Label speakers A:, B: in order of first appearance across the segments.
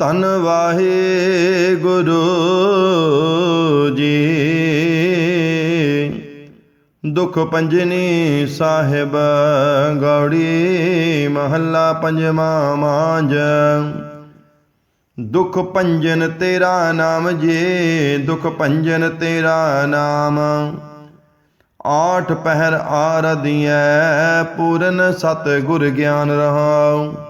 A: ਧੰਨ ਵਾਹਿ ਗੁਰੂ ਜੀ। ਦੁਖ ਪੰਜਨੀ ਸਾਹਿਬ ਗੌੜੀ ਮਹੱਲਾ ਪੰਜਵਾਂ ਮਾਂਜ ਦੁਖ ਭੰਜਨ ਤੇਰਾ ਨਾਮ ਜੇ, ਦੁਖ ਭੰਜਨ ਤੇਰਾ ਨਾਮ। ਆਠ ਪਹਿਰ ਆਰਦੀਐ ਪੂਰਨ ਸਤ ਗੁਰ ਗਿਆਨ ਰਹਾਉ।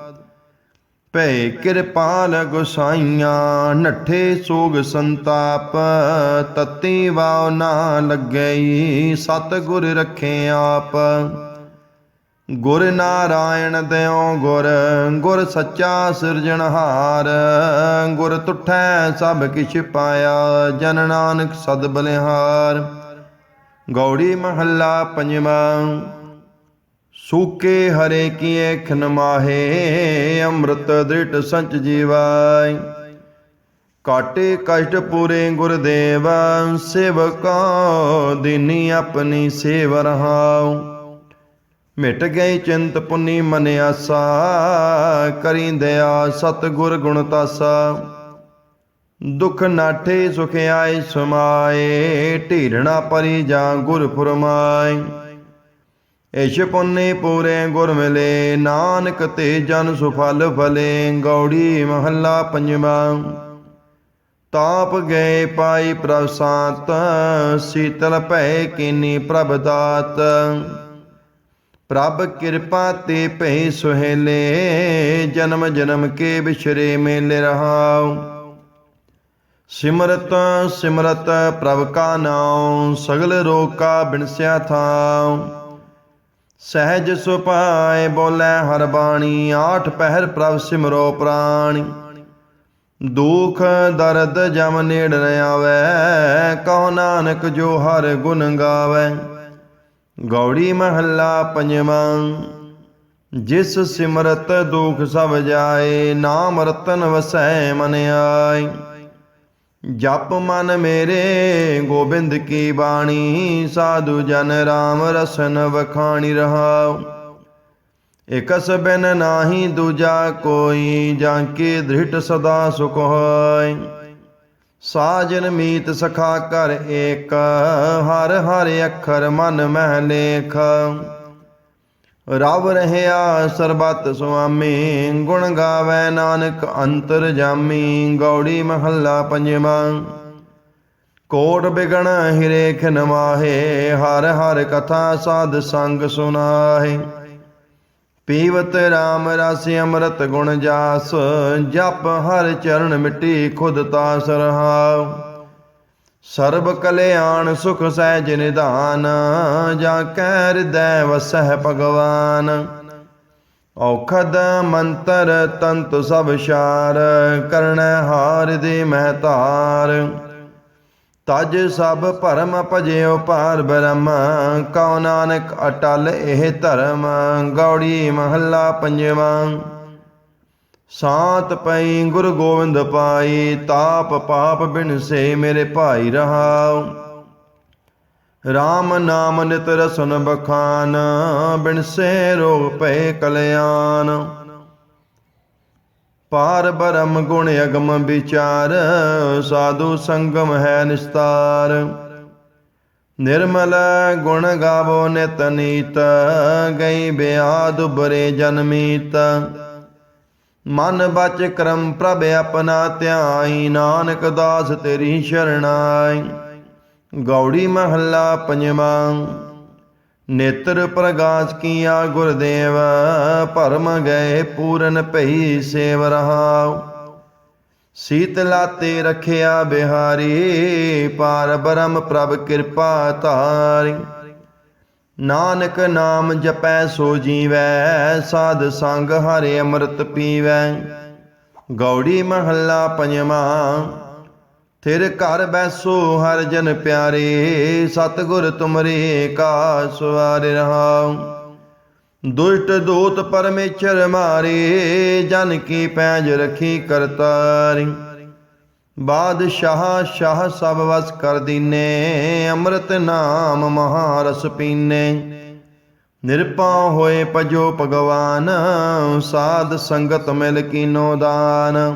A: ਭੈ ਕਿਰਪਾਲ ਗੁਸਾਈਆਂ ਨੱਠੇ ਸੋਗ ਸੰਤਾਪ, ਤਤੀ ਵਾਉ ਨਾ ਲੱਗਈ ਸਤ ਗੁਰ ਰਖੇ ਆਪ। ਗੁਰ ਨਾਰਾਇਣ ਦਿਓ ਗੁਰ ਗੁਰ ਸੱਚਾ ਸਿਰਜਣਹਾਰ ਗੁਰ ਤੁਠੈ ਸਭ ਕਿਛ ਪਾਇਆ, ਜਨ ਨਾਨਕ ਸਦ ਬਲਿਹਾਰ। ਗੌੜੀ ਮਹੱਲਾ ਪੰਜਵਾਂ। ਸੂਕੇ ਹਰੇ ਕੀਏ ਖਨ ਅੰਮ੍ਰਿਤ ਦ੍ਰਿਟ ਸੰਚ ਜੀਵਾਈ। ਕਾਟੇ ਕਸ਼ਟ ਪੂਰੇ ਗੁਰਦੇਵ ਸੇਵਕਾ ਦਿਨੀ ਆਪਣੀ ਸੇਵ ਰਹਾਉ। ਮਿਟ ਗਈ ਚਿੰਤ ਪੁਨੀ ਮਨ ਆਸਾ ਕਰੀ ਦਇਆ ਸਤ ਗੁਰ ਗੁਣ ਤਾਸਾ। ਦੁਖ ਨਾਠੇ ਸੁਖ ਆਏ ਸਮਾਏ, ਢੀਰਣਾ ਪਰੀ ਜਾਂ ਗੁਰ ਫਰਮਾਏ। ਇਸ਼ ਪੁੰਨੇ ਪੂਰੇ ਗੁਰ ਮਿਲੇ, ਨਾਨਕ ਤੇ ਜਨ ਸੁਫਲ ਫਲੇ ਗੌੜੀ ਮਹੱਲਾ ਪੰਜਵਾਂ। ਤਾਪ ਗਏ ਪਾਈ ਪ੍ਰਭ ਸੀਤਲ ਭੈ ਕੀਨੀ ਪ੍ਰਭ ਦਾਤ ਪ੍ਰਭ ਕਿਰਪਾ ਤੇ ਭੈ ਸੁਹੇਲੇ, ਜਨਮ ਜਨਮ ਕੇ ਵਿਛਰੇ ਮੇਲੇ ਰਹਾਉ। ਸਿਮਰਤ ਸਿਮਰਤ ਪ੍ਰਭ ਕਾ ਨਾਉ, ਸਗਲ ਰੋਗ ਕਾ ਬਿਨਸਿਆ ਥਾਉ। ਸਹਿਜ ਸੁਪਾਏ ਬੋਲੇ ਹਰ ਬਾਣੀ, ਆਠ ਪਹਿਰ ਪ੍ਰਭ ਸਿਮਰੋ ਪ੍ਰਾਣੀ। ਦੁਖ ਦਰਦ ਜਮ ਨੇੜ ਨ ਆਵੇ, ਕਹੋ ਨਾਨਕ ਜੋ ਹਰ ਗੁਣ ਗਾਵੇ। ਗੌੜੀ ਮਹੱਲਾ ਪੰਜਵਾਂ, ਜਿਸ ਸਿਮਰਤ ਦੁਖ ਸਭ ਜਾਏ, ਨਾਮ ਰਤਨ ਵਸੈ ਮਨ ਆਈ ਜਪ ਮਨ ਮੇਰੇ, ਗੋਬਿੰਦ ਕੀ ਬਾਣੀ? ਸਾਧੂ ਜਨ ਰਾਮ ਰਸਨ ਵਖਾਣੀ ਰਹਾਉ। ਇਕਸ ਬਿਨ ਨਾਹੀ ਦੂਜਾ ਕੋਈ, ਜਾਂ ਕੇ ਦ੍ਰਿਟ ਸਦਾ ਸੁਖ ਹੋਇ। ਸਾਜਨ ਮੀਤ ਸਖਾ ਕਰ ਏਕ, ਹਰ ਹਰ ਅੱਖਰ ਮਨ ਮਹਿ ਲੇਖ। ਰਵ ਰਹਿਆ ਸਰਬਤ ਸੁਆਮੀ, ਗੁਣ ਗਾਵੇ ਨਾਨਕ ਅੰਤਰ ਜਾਮੀ, ਗੌੜੀ ਮਹੱਲਾ ਪੰਜਵਾਂ। ਕੋਟ ਬਿਗਣ ਹਿਰੇਖ ਨਮਾਹੇ ਹਰ ਹਰ ਕਥਾ ਸਾਧ ਸੰਗ ਸੁਨਾਹੇ। ਪੀਵਤ RAM ਰਸ ਅੰਮ੍ਰਿਤ ਗੁਣ ਜਾਸ, ਜਪ ਹਰ ਚਰਨ ਮਿੱਟੀ ਖੁਦ ਤਾਸ ਰਹਾਉ। ਸਰਬ ਕਲਿਆਣ ਸੁਖ ਸਹਿਜ ਨਿਧਾਨ ਜਾਂ ਕੈ ਹਿਰਦੈ ਵਸਹਿ ਭਗਵਾਨ। ਔਖਦ ਮੰਤਰ ਤੰਤ ਸਭ ਸ਼ਾਰ ਕਰਣੈ ਹਾਰ ਦੇ ਮਹਤਾਰ ਤਜ ਸਭ ਭਰਮ ਭਜਿਓ ਪਾਰ ਬ੍ਰਹਮ, ਕਉ ਨਾਨਕ ਅਟਲ ਇਹ ਧਰਮ, ਗੌੜੀ ਮਹੱਲਾ ਪੰਜਵਾਂ। ਸਾਤ ਪਈ ਗੁਰ ਗੋਬਿੰਦ ਪਾਈ, ਤਾਪ ਪਾਪ ਬਿਨ ਸੇ ਮੇਰੇ ਭਾਈ ਰਹਾਉ। RAM ਨਾਮ ਨਿਤ ਰਸਨ ਬਖਾਨ, ਬਿਨ ਸੇ ਰੋਗ ਭਏ ਕਲਿਆਣ। ਪਾਰ ਬਰਮ ਗੁਣ ਅਗਮ ਵਿਚਾਰ, ਸਾਧੂ ਸੰਗਮ ਹੈ ਨਿਸਤਾਰ। ਨਿਰਮਲ ਗੁਣ ਗਾਵੋ ਨਿਤ ਨੀਤ, ਗਈ ਬਿਆਦ ਬਰੇ ਜਨਮੀਤ ਮਨ ਬਚ ਕਰਮ ਪ੍ਰਭ ਆਪਣਾ, ਧਿਆਈ ਨਾਨਕ ਦਾਸ ਤੇਰੀ ਸ਼ਰਣਾਈ। ਗੌੜੀ ਮਹੱਲਾ ਪੰਜਵਾਂ, ਨੇਤਰ ਪ੍ਰਗਾਸ ਕੀਆ ਗੁਰਦੇਵ, ਭਰਮ ਗਏ ਪੂਰਨ ਭਈ ਸੇਵ ਰਹਾਉ। ਸੀਤਲਾ ਤੇ ਰਖਿਆ ਬਿਹਾਰੀ, ਪਾਰ ਬ੍ਰਹਮ ਪ੍ਰਭ ਕਿਰਪਾ ਧਾਰੀ। ਨਾਨਕ ਨਾਮ ਜਪੈ ਸੋ ਜੀਵੈ, ਸਾਧ ਸੰਗ ਹਰਿ ਅੰਮ੍ਰਿਤ ਪੀਵੈ। ਗੌੜੀ ਮਹੱਲਾ ਪੰਜਵਾਂ, ਥਿਰ ਘਰ ਬੈਸੋ ਹਰ ਜਨ ਪਿਆਰੇ, ਸਤਿਗੁਰ ਤੁਮਰੇ ਕਾ ਸਵਾਰ ਰਹਾਉ। ਦੁਸ਼ਟ ਦੋਤ ਪਰਮੇਸ਼ਰ ਮਾਰੇ, ਜਨ ਕੀ ਪੈਜ ਰਖੀ ਕਰਤਾਰੀ। ਬਾਦਸ਼ਾਹ ਸ਼ਾਹ ਸਭ ਵਸ ਕਰ ਦੀਨੇ, ਅੰਮ੍ਰਿਤ ਨਾਮ ਮਹਾਰਸ ਪੀਨੇ। ਨਿਰਪਉ ਹੋਏ ਪਜੋ ਭਗਵਾਨ, ਸਾਧ ਸੰਗਤ ਮਿਲ ਕੀਨੋ ਦਾਨ।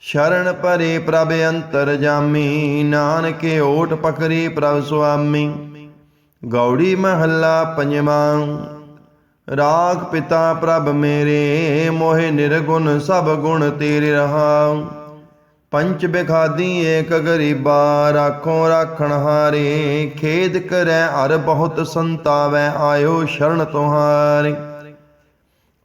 A: ਸ਼ਰਨ ਪਰੇ ਪ੍ਰਭ ਅੰਤਰ ਜਾਮੀ, ਨਾਨਕੇ ਓਟ ਪਕਰੀ ਪ੍ਰਭ ਸੁਆਮੀ। ਗੌੜੀ ਮਹੱਲਾ ਪੰਜਵਾਂ, ਰਾਗ ਪਿਤਾ ਪ੍ਰਭ ਮੇਰੇ, ਮੋਹਿ ਨਿਰਗੁਣ ਸਭ ਗੁਣ ਤੇਰੇ ਰਹਾ ਪੰਚ ਬਿਖਾਦੀ ਏਕ ਗਰੀਬਾ, ਰਾਖੋ ਰਾਖਣ ਹਾਰੇ। ਖੇਦ ਕਰੈ ਹਰ ਬਹੁਤ ਸੰਤਾਵੈ, ਆਇਓ ਸ਼ਰਨ ਤੁਹਾਰੇ।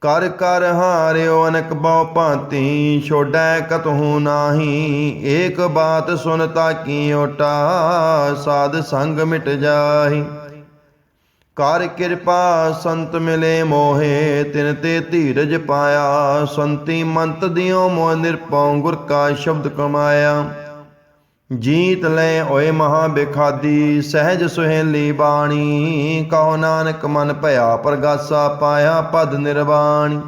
A: ਕਰ ਕਰ ਹਾਰਿਓ ਅਨਕ ਬਹੁ ਭਾਂਤੀ, ਛੋੜੈ ਕਤਹੂ ਨਾਹੀ। ਏਕ ਬਾਤ ਸੁਨਤਾ ਕੀ ਓਟਾ, ਸਾਧ ਸੰਗ ਮਿਟ ਜਾਹੀ। ਕਰ ਕਿਰਪਾ ਸੰਤ ਮਿਲੇ ਮੋਹੇ, ਤਿਨ ਤੇ ਧੀਰਜ ਪਾਇਆ। ਸੰਤੀ ਮੰਤ ਦਿਓ ਮੋਹ ਨਿਰਪਉ ਗੁਰ ਕਾ ਸ਼ਬਦ ਕਮਾਇਆ। ਜੀਤ ਲੈ ਓਏ ਮਹਾ ਬਿਖਾਦੀ, ਸਹਿਜ ਸੁਹੇਲੀ ਬਾਣੀ। ਕਹੋ ਨਾਨਕ ਮਨ ਭਇਆ, ਪ੍ਰਗਾਸਾ ਪਾਇਆ ਪਦ ਨਿਰਵਾਣੀ।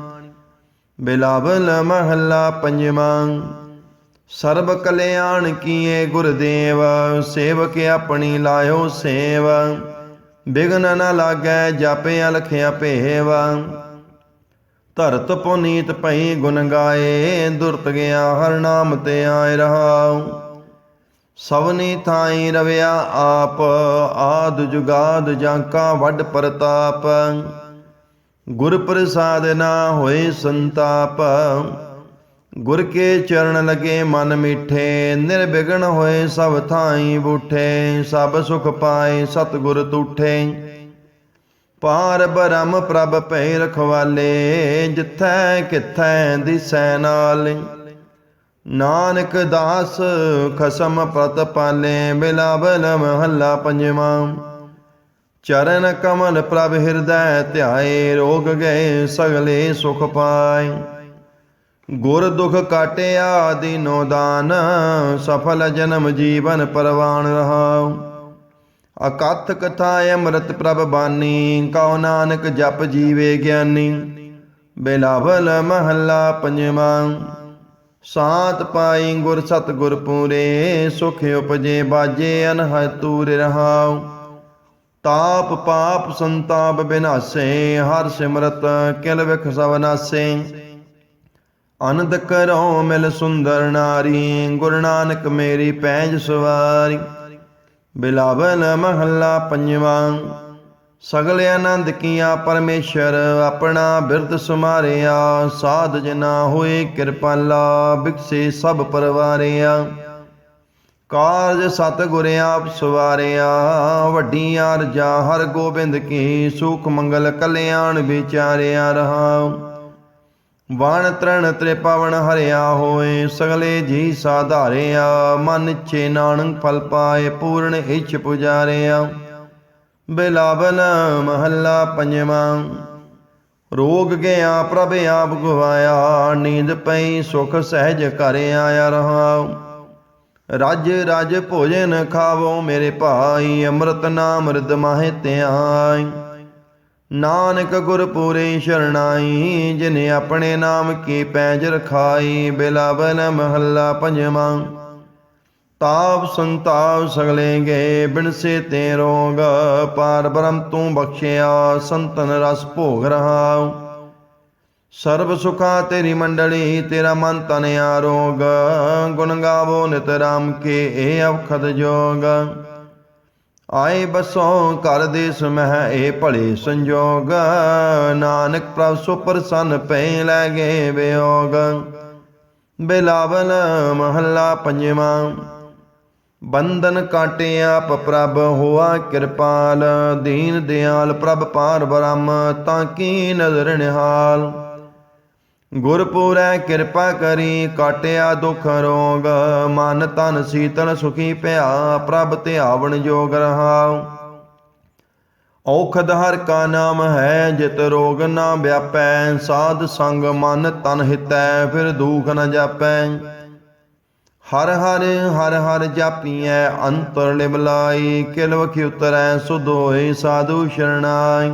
A: ਬਿਲਾਵਲ ਮਹੱਲਾ ਪੰਜਵਾਂ, ਸਰਬ ਕਲਿਆਣ ਕੀਏ ਗੁਰਦੇਵ, ਸੇਵਕ ਆਪਣੀ ਲਾਇਓ ਸੇਵ। ਬਿਗਨ ਨ ਲਾਗੈ ਜਾਪੇ ਅਲਖਿਆ ਭੇਵ। ਧਰਤ ਪੁਨੀਤ ਭਈ ਗੁਣ ਗਾਏ, ਦੁਰਤ ਗਿਆ ਹਰ ਨਾਮ ਤੇ ਆਏ ਰਹਾਉ। ਸਵਨੀ ਥਾਈ ਰਵਿਆ ਆਪ, ਆਦ ਜੁਗਾਦ ਜਾਂ ਜਾਂਕਾ ਵੱਡ ਪ੍ਰਤਾਪ। ਗੁਰ ਪ੍ਰਸਾਦ ਨਾ ਹੋਏ ਸੰਤਾਪ ਗੁਰ ਕੇ ਚਰਨ ਲਗੇ ਮਨ ਮਿੱਠੇ, ਨਿਰਵਿਘਨ ਹੋਏ ਸਭ ਥਾਈ ਬੂਠੇ, ਸਭ ਸੁਖ ਪਾਏ ਸਤਿਗੁਰ ਤੂਠੇ। ਪਾਰ ਬ੍ਰਹਮ ਪ੍ਰਭ ਭੈ ਰਖਵਾਲੇ, ਜਿਥੈ ਕਿਥੈ ਦਿਸੈ ਨਾਲ। ਨਾਨਕ ਦਾਸ ਖਸਮ ਪ੍ਰਤ ਪਾਲੇ, ਬਿਲਾਵਲ ਮਹੱਲਾ ਪੰਜਵਾਂ। ਚਰਨ ਕਮਲ ਪ੍ਰਭ ਹਿਰਦੈ ਧਿਆਏ, ਰੋਗ ਗਏ ਸਗਲੇ ਸੁਖ ਪਾਏ। ਗੁਰ ਦੁਖ ਕਾਟਿਆ ਦੀਨੋ ਦਾਨ, ਸਫਲ ਜਨਮ ਜੀਵਨ ਪਰਵਾਨ ਰਹਾਉ। ਅਕਥ ਕਥਾ ਅੰਮ੍ਰਿਤ ਪ੍ਰਭ ਬਾਨੀ, ਕਉ ਨਾਨਕ ਜਪ ਜੀਵੇ ਗਿਆਨੀ। ਬਿਲਾਵਲ ਮਹੱਲਾ ਪੰਜਵਾਂ, ਸਾਤ ਪਾਈ ਗੁਰ ਸਤ ਗੁਰ ਪੂਰੇ, ਸੁਖ ਉਪਜੇ ਬਾਜੇ ਅਨਹ ਤੂਰ ਰਹਾਉ। ਤਾਪ ਪਾਪ ਸੰਤਾਪ ਬਿਨਾਸੇ, ਹਰ ਸਿਮਰਤ ਕਿਲ ਵਿਖ ਸਵਨਾਸੇ। ਅਨੰਦ ਕਰੋ ਮਿਲ ਸੁੰਦਰ ਨਾਰੀ, ਗੁਰੂ ਨਾਨਕ ਮੇਰੀ ਪੈਜ ਸਵਾਰੀ। ਬਿਲਾਵਲ ਮਹੱਲਾ ਪੰਜਵਾਂ, ਸਗਲ ਆਨੰਦ ਕੀਆ ਪਰਮੇਸ਼ਰ, ਆਪਣਾ ਬਿਰਦ ਸੁਮਾਰਿਆ। ਸਾਧ ਜਨਾ ਹੋਏ ਕਿਰਪਾਲਾ ਬਿਕਸੇ ਸਭ ਪਰਵਾਰਿਆ। ਕਾਰਜ ਸਤ ਗੁਰ ਆਪ ਸਵਾਰਿਆ ਵੱਡੀਆਂ ਅਰਜਾ ਹਰ ਗੋਬਿੰਦ ਕੀ, ਸੁਖ ਮੰਗਲ ਕਲਿਆਣ ਵਿਚਾਰਿਆ ਰਹਾ। ਵਣ ਤ੍ਰਣ ਤ੍ਰੇ ਹਰਿਆ ਹੋਏ, ਸਗਲੇ ਜੀ ਸਾਧਾਰਿਆ, ਮਨ ਛੇ ਨਾਨਕ ਫਲ ਪਾਏ, ਪੂਰਨ ਇੱਛ ਪੁਜਾਰਿਆ। ਬਿਲਾਵਲ ਮਹੱਲਾ ਪੰਜਵਾਂ, ਰੋਗ ਗਿਆ ਪ੍ਰਭ ਆਪ ਗਵਾਇਆ ਨੀਂਦ ਪਈ ਸੁਖ ਸਹਿਜ ਘਰ ਆਇਆ ਰਹਾਉ ਰਾਜ ਰਾਜ ਭੋਜਨ ਖਾਵੋ ਮੇਰੇ ਭਾਈ, ਅੰਮ੍ਰਿਤ ਨਾਮ ਰਿਦ ਮਾਹਿ ਧਿਆਈ ਨਾਨਕ ਗੁਰ ਪੂਰੇ ਸ਼ਰਣਾਈ, ਜਿਨੇ ਆਪਣੇ ਨਾਮ ਕੀ ਪੈਜ ਰਖਾਈ ਬਿਲਾਵਲ ਮਹੱਲਾ ਪੰਜਵਾਂ। ਤਾਪ ਸੰਤਾਪ ਸਗਲੇ ਗਏ ਬਿਨਸੇ ਤੇ ਰੋਗ, ਪਾਰ ਬ੍ਰਹਮ ਤੂੰ ਬਖਸ਼ਿਆ, ਸੰਤਨ ਰਸ ਭੋਗ ਰਹਾ ਸਰਬ ਸੁਖਾ ਤੇਰੀ ਮੰਡਲੀ, ਤੇਰਾ ਮਨ ਤਨ ਆਰੋਗ, ਗੁਣ ਗਾਵੋ ਨਿਤ ਰਾਮ ਕੇ ਇਹ ਅਵਖਦ ਜੋਗ। ਆਏ ਬਸੋਂ ਘਰ ਦੇ ਸਮਹਿ ਇਹ ਭਲੇ ਸੰਜੋਗ। ਨਾਨਕ ਪ੍ਰਭ ਸੋ ਪ੍ਰਸੰਨ ਪੈ ਲੈ ਗਏ ਵਿਯੋਗ। ਬਿਲਾਵਲ ਮਹੱਲਾ ਪੰਜਵਾਂ। ਬੰਧਨ ਕਾਟੇ ਆਪ ਪ੍ਰਭ ਹੋਆ ਕਿਰਪਾਲ। ਦੀਨ ਦਿਆਲ ਪ੍ਰਭ ਪਾਰ ਬ੍ਰਹਮ ਤਾਂ ਕੀ ਨਜ਼ਰ ਨਿਹਾਲ। ਗੁਰਪੂਰੈ ਕਿਰਪਾ ਕਰੀ, ਕਾਟਿਆ ਦੁਖ ਰੋਗ। ਮਨ ਤਨ ਸੀਤਲ ਸੁਖੀ ਭਿਆ ਪ੍ਰਭ ਧਿਆਵਣ ਜੋਗ ਰਹਾਉ। ਔਖਦ ਹਰ ਕਾ ਨਾਮ ਹੈ, ਜਿਤ ਰੋਗ ਨਾ ਵਿਆਪੈ। ਸਾਧ ਸੰਗ ਮਨ ਤਨ ਹਿਤੈ, ਫਿਰ ਦੁਖ ਨ ਜਾਪੈ। ਹਰ ਹਰ ਹਰ ਹਰ ਜਾਪੀਐ, ਅੰਤਰ ਲਿਵਲਾਈ ਕਿਲਵਖ ਉਤਰੈ ਸੁਧ ਹੋਏ ਸਾਧੂ ਸ਼ਰਣਾਈ।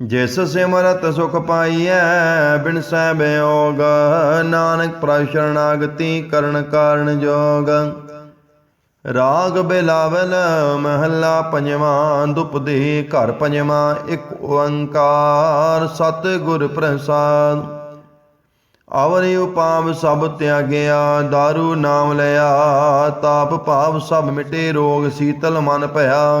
A: ਜਿਸ ਸਿਮਰਤ ਸੁਖ ਪਾਈਐ, ਬਿਨ ਸਹਿਬ ਬਿਯੋਗ ਨਾਨਕ ਪ੍ਰਭ ਕਰਨ ਕਾਰਨ ਜੋਗ। ਰਾਗ ਬਿਲਾਵਲ ਮਹੱਲਾ ਪੰਜਵਾਂ ਦੁਪਦੀ ਘਰ ਪੰਜਵਾਂ, ਇੱਕ ਓੰਕਾਰ ਸਤ ਗੁਰ ਪ੍ਰਸਾਦ। ਆਵਰਿ ਉਪਾਵ ਸਭ ਤਿਆਗਿਆ दारू ਨਾਮ ਲਿਆ, ਤਾਪ ਭਾਵ ਸਭ ਮਿਟੇ, ਰੋਗ ਸੀਤਲ ਮਨ ਭਇਆ।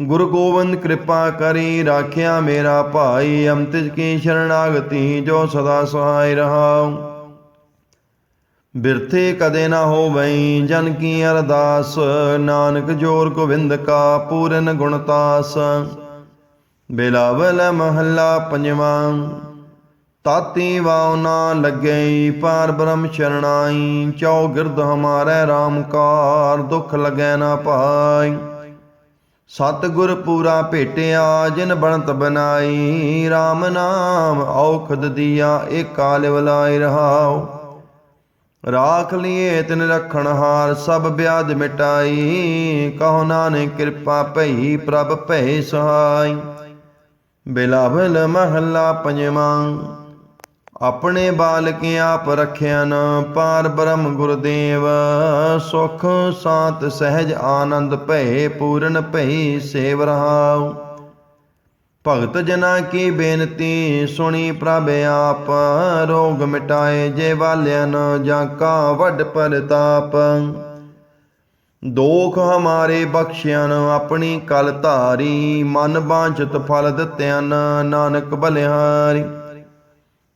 A: ਗੁਰੂ ਗੋਬਿੰਦ ਕਿਰਪਾ ਕਰੀ ਰਾਖਿਆ ਮੇਰਾ ਭਾਈ ਅੰਤਿਜ ਕੀ ਸ਼ਰਣਾਗਤੀ ਜੋ ਸਦਾ ਸਹਾਇ ਰਹਾਉ। ਬਿਰਥੇ ਕਦੇ ਨਾ ਹੋਵਈ ਜਨ ਕੀ ਅਰਦਾਸ, ਨਾਨਕ ਜੋਰ ਗੋਬਿੰਦ ਕਾ ਪੂਰਨ ਗੁਣਤਾਸ ਬਿਲਾਵਲ ਮਹੱਲਾ ਪੰਜਵਾਂ, ਤਾਤੀ ਵਾਉ ਨਾ ਲੱਗਈ, ਪਾਰ ਬ੍ਰਹਮ ਸ਼ਰਣਾਈ ਚੌ ਗਿਰਦ ਹਮਾਰੇ RAM ਕਾਰ ਦੁਖ ਲਗੈ ਨਾ ਪਾਈ। ਸਤ ਗੁਰ ਪੂਰਾ ਭੇਟਿਆ, ਜਿਨ ਬਣਤ ਬਨਾਈ RAM ਨਾਮ ਔਖਦ ਦੀਆ ਕਾਲ ਲਿਵਲਾਈ ਰਹਾਉ। ਰਾਖ ਲਿਏ ਤਿਨ ਰਖਣ ਹਾਰ, ਸਭ ਬਿਆਦ ਮਿਟਾਈ, ਕਹੋ ਨਾਨਕ ਕਿਰਪਾ ਭਈ, ਪ੍ਰਭ ਭੈ ਸਹਾਈ। ਬਿਲਾਵਲ ਮਹੱਲਾ ਪੰਜਵਾਂ ਆਪਣੇ ਬਾਲਕ ਆਪ ਰਖਿਆਨ ਪਾਰ ਬ੍ਰਹਮ ਗੁਰਦੇਵ। ਸੁਖ ਸਾਤ ਸਹਿਜ ਆਨੰਦ ਭਏ, ਪੂਰਨ ਭਈ ਸੇਵ ਰਹਾਉ। ਭਗਤ ਜਨਾ ਕੀ ਬੇਨਤੀ, ਸੁਣੀ ਪ੍ਰਭ ਆਪ। ਰੋਗ ਮਿਟਾਏ ਜੇ ਵਾਲਿਆਨ ਜਾਂ ਕਾ ਵੱਡ ਪਰਤਾਪ। ਦੋਖ ਹਮਾਰੇ ਬਖਸ਼ਿਆਨ, ਆਪਣੀ ਕਲ ਧਾਰੀ। ਮਨ ਬਾਂਝਤ ਫਲ ਦਿੱਤਿਆਨ ਨਾਨਕ ਬਲਿਹਾਰੀ।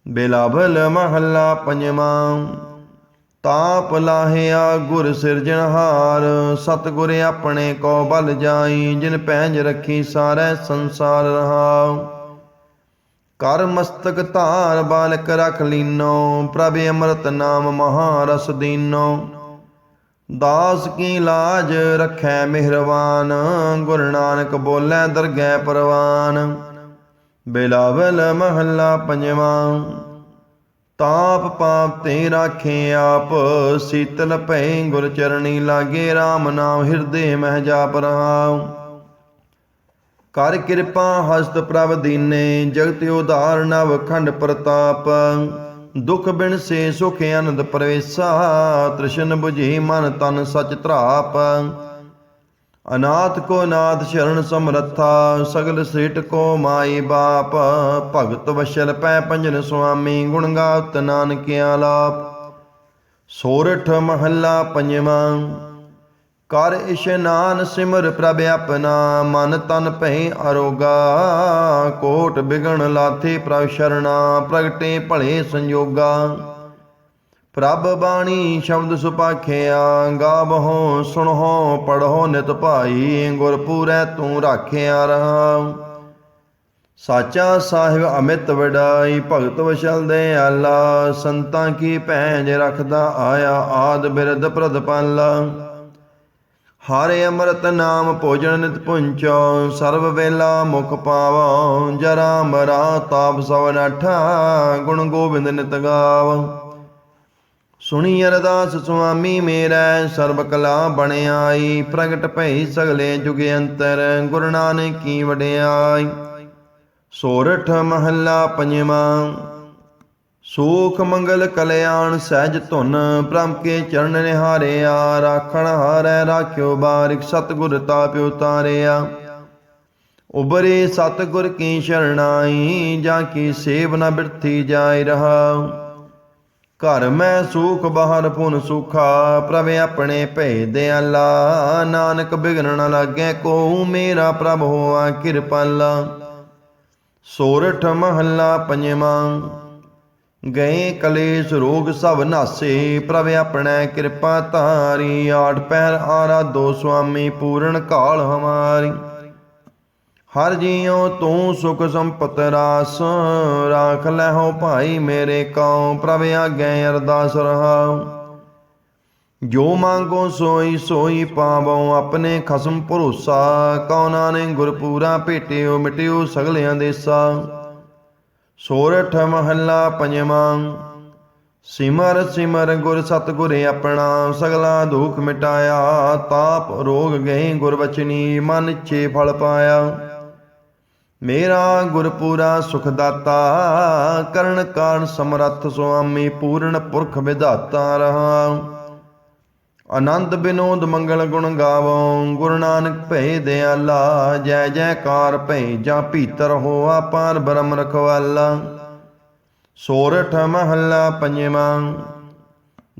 A: ਬਿਲਾਵਲ ਮਹੱਲਾ ਪੰਜਵਾਂ। ਤਾਪ ਲਾਹਿਆ ਗੁਰ ਸਿਰਜਣਹਾਰ, ਸਤਿਗੁਰ ਆਪਣੇ ਕੋ ਬਲ ਜਾਈ, ਜਿਨ ਪੈਂਜ ਰੱਖੀ ਸਾਰੇ ਸੰਸਾਰ ਰਹਾਉ ਕਰ ਮਸਤਕ ਧਾਰ ਬਾਲਕ ਰਖ ਲੀਨੋ, ਪ੍ਰਭ ਅੰਮ੍ਰਿਤ ਨਾਮ ਮਹਾਰਸ ਦੀਨੋ। ਦਾਸ ਕੀ ਲਾਜ ਰਖੈ ਮਿਹਰਵਾਨ, ਗੁਰੂ ਨਾਨਕ ਬੋਲੇ ਦਰਗਹਿ ਪਰਵਾਨ। ਬਿਲਾਵਲ ਮਹੱਲਾ ਪੰਜਵਾਂ। ਤਾਪ ਪਾਪ ਤੇ ਰਾਖੇ ਆਪ, ਸੀਤਲ ਭੈ ਗੁਰ ਚਰਣੀ ਲਾਗੇ RAM ਨਾਮ ਹਿਰਦੇ ਮਹਿ ਜਾਪ ਰਹਾਉ। ਕਰ ਕਿਰਪਾ ਹਸਤ ਪ੍ਰਭ ਦੀਨੇ, ਜਗਤ ਉਧਾਰ ਨਵ ਖੰਡ ਪ੍ਰਤਾਪ। ਦੁਖ ਬਿਨ ਸੇ ਸੁਖ ਅਨੰਦ ਪਰਵੇਸਾ, ਤ੍ਰਿਸ਼ਨ 부ਝੀ ਮਨ ਤਨ ਸਚ ਧਰਾਪ। ਅਨਾਥ ਕੋ ਨਾਥ ਸ਼ਰਨ ਸਮਰੱਥਾ, ਸਗਲ ਸੇਟ ਕੋ ਮਾਈ ਬਾਪ। ਭਗਤ ਵਸ਼ਲ ਪੈ ਪੰਜਨ ਸੁਆਮੀ, ਗੁਣ ਗਾਵਤ ਨਾਨਕ ਲਾਪ। ਸੋਰਠ ਮਹੱਲਾ ਪੰਜਵਾਂ, ਕਰ ਇਸ਼ਨਾਨ ਸਿਮਰ ਪ੍ਰਭ ਆਪਣਾ, ਮਨ ਤਨ ਭੈ ਅਰੋਗਾ। ਕੋਟ ਬਿਗਣ ਲਾਥੇ ਪ੍ਰਭ ਸ਼ਰਣਾ, ਪ੍ਰਗਟੇ ਭਲੇ ਸੰਯੋਗਾ ਪ੍ਰਭ ਬਾਣੀ ਸ਼ਬਦ ਸੁਪਾਖਿਆ, ਗਾਵਹੋ, ਸੁਣਹੋ, ਪੜਹੋ ਨਿਤ ਭਾਈ, ਗੁਰ ਪੂਰੈ ਤੂੰ ਰਾਖਿਆ ਰਹਾ ਸਾਚਾ ਸਾਹਿਬ ਅਮਿਤ ਵਡਾਈ, ਭਗਤ ਵਸ਼ਲ ਦੇ ਆਲਾ ਸੰਤਾਂ ਕੀ ਭੈਂਜ ਰਖਦਾ ਆਇਆ, ਆਦ ਬਿਰਧ ਪ੍ਰਦਪਾਲ ਹਰਿ ਅੰਮ੍ਰਿਤ ਨਾਮ ਭੋਜਨ ਨਿਤ ਪੁੰਚੋ, ਸਰਬ ਵੇਲਾ ਮੁਖ ਪਾਵੋ ਜਰਾ ਮਰਾ ਤਾਪ ਸਵ ਨਠਾ ਗੁਣ ਗੋਬਿੰਦ ਨਿਤ ਗਾਵ। ਸੁਣੀ ਅਰਦਾਸ, ਸੁਆਮੀ ਮੇਰਾ ਸਰਬ ਕਲਾ ਬਣਾਈ ਪ੍ਰਗਟ ਭਈ ਸਗਲੇ ਜੁਗ ਅੰਤਰ ਗੁਰੂ ਨਾਨਕ ਕੀ ਵਡਿਆਈ। ਸੋਰਠ ਮਹੱਲਾ ਪੰਜਵਾਂ, ਸੂਖ ਮੰਗਲ ਕਲਿਆਣ ਸਹਿਜ ਧੁਨ ਪ੍ਰਮ ਕੇ ਚਰਨ ਨਿਹਾਰਿਆ, ਰਾਖਣ ਹਾਰੈ ਰਾਖਿਓ ਬਾਰਿਕ ਸਤਿਗੁਰ ਤਾਪਿਓ ਤਾਰਿਆ। ਉਬਰੇ ਸਤਿਗੁਰ ਕੀ ਸ਼ਰਣਾਈ, ਜਾਂ ਕੀ ਸੇਵ ਨ ਬਿਰਥੀ ਜਾਇ ਰਹਾ। ਘਰ ਮੈਂ ਸੂਖ ਬਾਹਰ ਪੁਨ ਸੁਖਾ, ਪ੍ਰਭ ਆਪਣੇ ਭੇ ਦਿਆਲਾ ਨਾਨਕ ਬਿਗਨ ਨ ਲਾਗੇ ਕੋ, ਮੇਰਾ ਪ੍ਰਭ ਹੋਆ ਕਿਰਪਾਲਾ ਸੋਰਠ ਮਹੱਲਾ ਪੰਜਵਾਂ, ਗਏ ਕਲੇਸ਼ ਰੋਗ ਸਭ ਨਾਸੇ, ਪ੍ਰਭ ਆਪਣਾ ਕਿਰਪਾ ਧਾਰੀ। ਆਠ ਪਹਿਰ ਆਰਾਧੋ ਸੁਆਮੀ, ਪੂਰਨ ਕਾਲ ਹਮਾਰੀ। ਹਰ ਜੀਉ ਤੂੰ ਸੁਖ ਸੰਪਤ ਰਾਸ, ਰਾਖ ਲੈਹੋ ਭਾਈ ਮੇਰੇ ਕਉ, ਪ੍ਰਭ ਆਗੇ ਅਰਦਾਸ ਰਹਾਉ। ਜੋ ਮੰਗੋ ਸੋਈ ਸੋਈ ਪਾਵੋ ਆਪਣੇ ਖਸਮ ਭਰੋਸਾ, ਕਉ ਨੇ ਗੁਰਪੂਰਾ ਭੇਟਿਓ, ਮਿਟਿਓ ਸਗਲਿਆਂ ਦੇਸਾ ਸੋਰਠ ਮਹੱਲਾ ਪੰਜਵਾਂ, ਸਿਮਰ ਸਿਮਰ ਗੁਰ ਸਤਿਗੁਰ ਆਪਣਾ, ਸਗਲਾ ਦੁਖ ਮਿਟਾਇਆ, ਤਾਪ ਰੋਗ ਗਏ ਗੁਰ ਬਚਨੀ ਮਨ ਛੇ ਫਲ ਪਾਇਆ। ਮੇਰਾ ਗੁਰਪੂਰਾ ਸੁਖਦਾਤਾ, ਕਰਨ ਕਾਰਨ ਸਮਰੱਥ ਸੁਆਮੀ, ਪੂਰਨ ਪੁਰਖ ਵਿਧਾਤਾ ਰਹਾ। ਆਨੰਦ ਬਿਨੋਦ ਮੰਗਲ ਗੁਣ ਗਾਵੋ, ਗੁਰੂ ਨਾਨਕ ਭੈ ਦਿਆਲਾ, ਜੈ ਜੈਕਾਰ ਭੈ ਜਾਂ ਭੀਤਰ ਹੋਆ ਪਾਰ ਬ੍ਰਹਮ ਰਖਵਾਲਾ। ਸੋਰਠ ਮਹੱਲਾ ਪੰਜਵਾਂ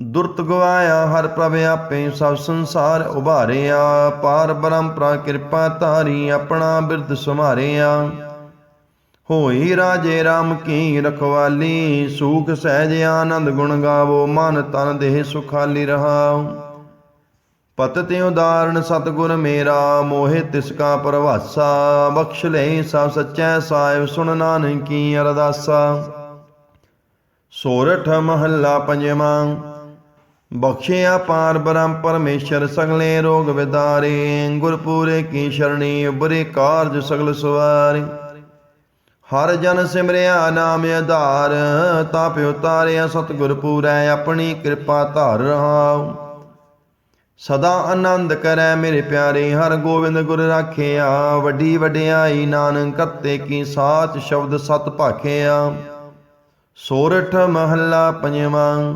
A: ਦੁਰਤ ਗਵਾਇਆ, ਹਰ ਪ੍ਰਭ ਆਪੇ ਸਭ ਸੰਸਾਰ ਉਭਾਰਿਆ। ਪਾਰ ਬ੍ਰਹਮ ਕਿਰਪਾ ਧਾਰੀ, ਆਪਣਾ ਬਿਰਧ ਸੁਮਾਰਿਆ ਹੋਈ ਰਾਜੇ RAM ਕੀ ਰਖਵਾਲੀ, ਸੂਖ ਸਹਿਜ ਆਨੰਦ ਗੁਣ ਗਾਵੋ, ਮਨ ਤਨ ਦੇਹ ਸੁਖਾਲੀ ਰਹਾਉ ਤੇ ਉਦਾਹਰਣ ਸਤਗੁਰ ਮੇਰਾ, ਮੋਹਿ ਤਿਸ ਕਾ ਪ੍ਰਵਾਸਾ। ਬਖਸ਼ ਲੈ ਸਭ ਸੱਚੈ ਸਾਹਿਬ, ਸੁਣ ਨਾਨਕੀ ਅਰਦਾਸਾ। ਸੋਰਠ ਮਹੱਲਾ ਪੰਜਵਾਂ। ਬਖਸ਼ਿਆ ਪਾਰ ਬ੍ਰਹਮ ਪਰਮੇਸ਼ਰ ਸਗਲੇ ਰੋਗ ਵਿਦਾਰੇ, ਗੁਰਪੂਰੇ ਕੀ ਸ਼ਰਣੀ ਉਬਰੇ ਕਾਰਜ ਸਗਲ ਸਵਾਰੇ। ਹਰ ਜਨ ਸਿਮਰਿਆ ਨਾਮ ਆਧਾਰ ਤਾਪ ਉਤਾਰਿਆ ਸਤਿਗੁਰ ਪੂਰੈ, ਆਪਣੀ ਕਿਰਪਾ ਧਾਰ ਰਹਾਉ। ਸਦਾ ਆਨੰਦ ਕਰੈ ਮੇਰੇ ਪਿਆਰੇ, ਹਰ ਗੋਬਿੰਦ ਗੁਰ ਰਾਖਿਆ। ਵੱਡੀ ਵਡਿਆਈ ਨਾਨਕ ਕਰਤੇ ਕੀ ਸਾਚ ਸ਼ਬਦ ਸਤ ਭਾਖਿਆ। ਸੋਰਠ ਮਹੱਲਾ ਪੰਜਵਾਂ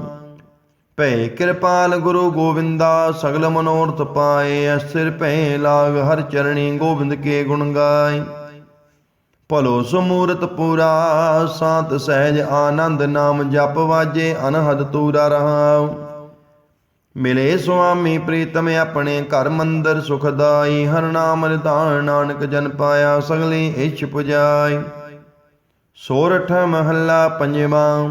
A: ਭੈ ਕਿਰਪਾਲ ਗੁਰੂ ਗੋਬਿੰਦਾ, ਸਗਲ ਮਨੋਰਥ ਪਾਏ ਅਸਿਰ ਭੈ ਲਾਗ ਹਰ ਚਰਣੀ ਗੋਬਿੰਦ ਕੇ ਗੁਣ ਗਾਏ। ਭਲੋ ਸਮੂਰਤ ਪੂਰਾ, ਸਾਤ ਸਹਿਜ ਆਨੰਦ ਨਾਮ ਜਪ ਵਾਜੇ, ਅਨਹਦ ਤੂਰਾ ਰਹਾਉ। ਮਿਲੇ ਸੁਆਮੀ ਪ੍ਰੀਤਮ ਆਪਣੇ ਘਰ ਮੰਦਰ ਸੁਖਦਾਈ ਹਰ ਨਾਮ ਨਿਧਾਨ ਨਾਨਕ ਜਨ ਪਾਇਆ, ਸਗਲੇ ਇੱਛ ਪੁਜਾਈ। ਸੋਰਠ ਮਹੱਲਾ ਪੰਜਵਾਂ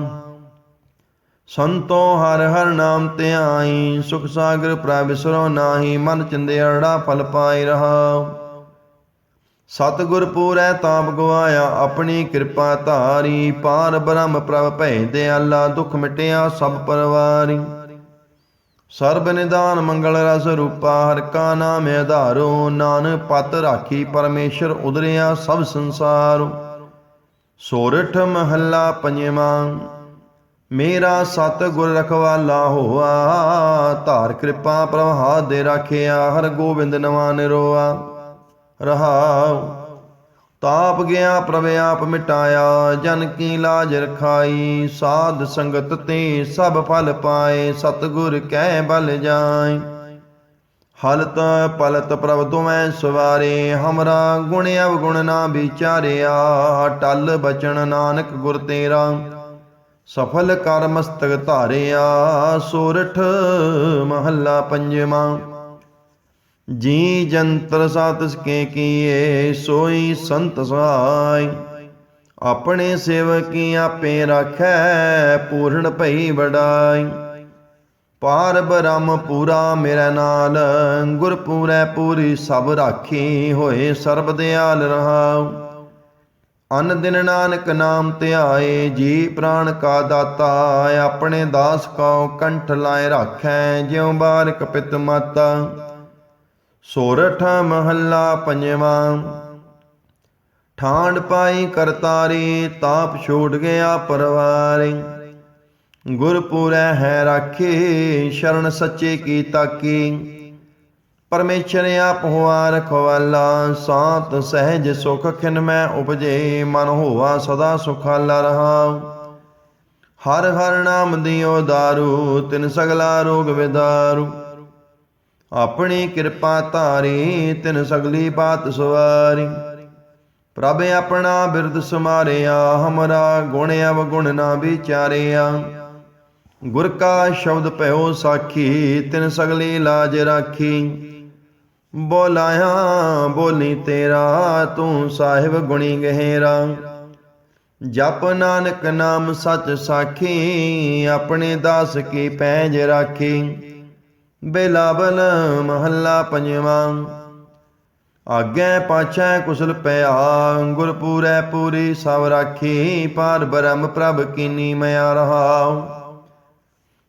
A: ਸੰਤੋ ਹਰ ਹਰ ਨਾਮ ਧਿਆਈ ਸੁਖ ਸਾਗਰ ਪ੍ਰਭ ਵਿਸਰੋ ਨਾਹੀ, ਮਨ ਚਿੰਦਿਆੜਾ ਫਲ ਪਾਈ ਰਹਾ। ਸਤਿਗੁਰ ਪੂਰੈ ਤਾਪ ਗਵਾਇਆ, ਆਪਣੀ ਕਿਰਪਾ ਧਾਰੀ, ਪਾਰ ਬ੍ਰਹਮ ਪ੍ਰਭ ਭੈ ਦਿਆਲਾ ਦੁਖ ਮਿਟਿਆ ਸਭ ਪਰਵਾਰੀ। ਸਰਬ ਨਿਦਾਨ ਮੰਗਲ ਰਸ ਰੂਪਾ, ਹਰ ਕਾ ਨਾਮ ਆਧਾਰੋ, ਨਾਨਕ ਪਤ ਰਾਖੀ ਪਰਮੇਸ਼ਰ ਉਦਰਿਆ ਸਭ ਸੰਸਾਰ। ਸੋਰਠ ਮਹੱਲਾ ਪੰਜਵਾਂ ਮੇਰਾ ਸਤ ਗੁਰ ਰਖਵਾਲਾ ਹੋਆ, ਧਾਰ ਕਿਰਪਾ ਪ੍ਰਭਾ ਦੇ ਰਾਖਿਆ, ਹਰ ਗੋਬਿੰਦ ਨਵਾ ਨਿਰੋਆ। ਰਹਾਉ, ਤਾਪ ਗਿਆ ਪ੍ਰਭ ਆਪ ਮਿਟਾਇਆ, ਜਨ ਕੀ ਲਾਜ ਰਖਾਈ, ਸਾਧ ਸੰਗਤ ਤੇ ਸਭ ਫਲ ਪਾਏ, ਸਤਗੁਰ ਕਹਿ ਬਲ ਜਾਏ। ਹਲਤ ਪਲਤ ਪ੍ਰਭ ਤੁਮੈ ਸਵਾਰੇ, ਹਮਰਾ ਗੁਣ ਅਵਗੁਣ ਨਾ ਵਿਚਾਰਿਆ, ਟਲ ਬਚਨ ਨਾਨਕ ਗੁਰ ਤੇਰਾ। ਸਫਲ ਕਰ ਮਸਤਕ ਧਾਰਿਆ, ਸੋਰਠ ਮਹੱਲਾ ਪੰਜਵਾਂ। ਜੀ ਜੰਤਰ ਸਾਤਿਸ ਕੇ ਕੀਏ, ਸੋਈ ਸੰਤ ਸਹਾਈ ਆਪਣੇ ਸੇਵਕੀ ਆਪੇ ਰਾਖੈ, ਪੂਰਨ ਭਈ ਵਡਾਈ। ਪਾਰ ਬ੍ਰਹਮ ਪੂਰਾ ਮੇਰੇ ਨਾਲ, ਗੁਰਪੂਰੈ ਪੂਰੀ ਸਭ ਰਾਖੀ ਹੋਏ ਸਰਬ ਦਿਆਲ ਰਹਾਉ। ਅਨ ਦਿਨ ਨਾਨਕ ਨਾਮ ਧਿਆਏ ਜੀ ਪ੍ਰਾਣ ਕਾ ਦਾਤਾ, ਆਪਣੇ ਦਾਸ ਕੋ ਕੰਠ ਲਾਏ ਰਾਖੈ, ਜਿਉ ਬਾਰਿਕ ਪਿਤ ਮਾਤਾ। ਸੋਰਠ ਮਹੱਲਾ ਪੰਜਵਾਂ ਠਾਂਡ ਪਾਈ ਕਰਤਾਰੀ ਤਾਪ ਛੋੜ ਗਿਆ ਪਰਵਾਰੀ। ਗੁਰਪੁਰੈ ਹੈ ਰਾਖੀ, ਸ਼ਰਨ ਸੱਚੇ ਕੀ ਤਾਕੀ। ਪਰਮੇਸ਼ਰ ਆਪ ਹੋਆ ਰਖਵਾਲਾ ਸਾਤ ਸਹਿਜ ਸੁਖ ਖਿਨ ਮੈਂ ਉਪਜੇ, ਮਨ ਹੋਵਾ ਸਦਾ ਸੁਖਾਲਾ ਰਹਾ ਹਰ ਹਰ ਨਾਮ ਦਿਓ ਦਾਰੂ, ਤਿਨ ਸਗਲਾ ਰੋਗ ਵਿਦਾਰੂ। ਆਪਣੀ ਕਿਰਪਾ ਧਾਰੀ, ਤਿਨ ਸਗਲੀ ਬਾਤ ਸਵਾਰੀ। ਪ੍ਰਭ ਆਪਣਾ ਬਿਰਦ ਸਮਾਰਿਆ, ਹਮਰਾ ਗੁਣ ਅਵਗੁਣ ਨਾ ਵਿਚਾਰਿਆ। ਗੁਰ ਕਾ ਸ਼ਬਦ ਭਇਓ ਸਾਖੀ, ਤਿਨ ਸਗਲੀ ਲਾਜ ਰਾਖੀ। ਬੋਲਾਇਆ, ਬੋਲੀ ਤੇਰਾ, ਤੂੰ ਸਾਹਿਬ ਗੁਣੀ ਗਹਿਰਾ। ਜਪ ਨਾਨਕ ਨਾਮ ਸਚ ਸਾਖੀ, ਆਪਣੇ ਦਾਸ ਕੀ ਪੈਜ ਰਾਖੀ। ਬੇਲਾਬਲ ਮਹੱਲਾ ਪੰਜਵਾਂ। ਆਗੇ ਪਾਛੈ ਕੁਸਲ ਪਿਆ, ਗੁਰਪੂਰੈ ਪੂਰੀ ਸਭ ਰਾਖੀ। ਪਾਰ ਬ੍ਰਹਮ ਪ੍ਰਭ ਕੀਨੀ ਮਿਆ ਰਹਾ।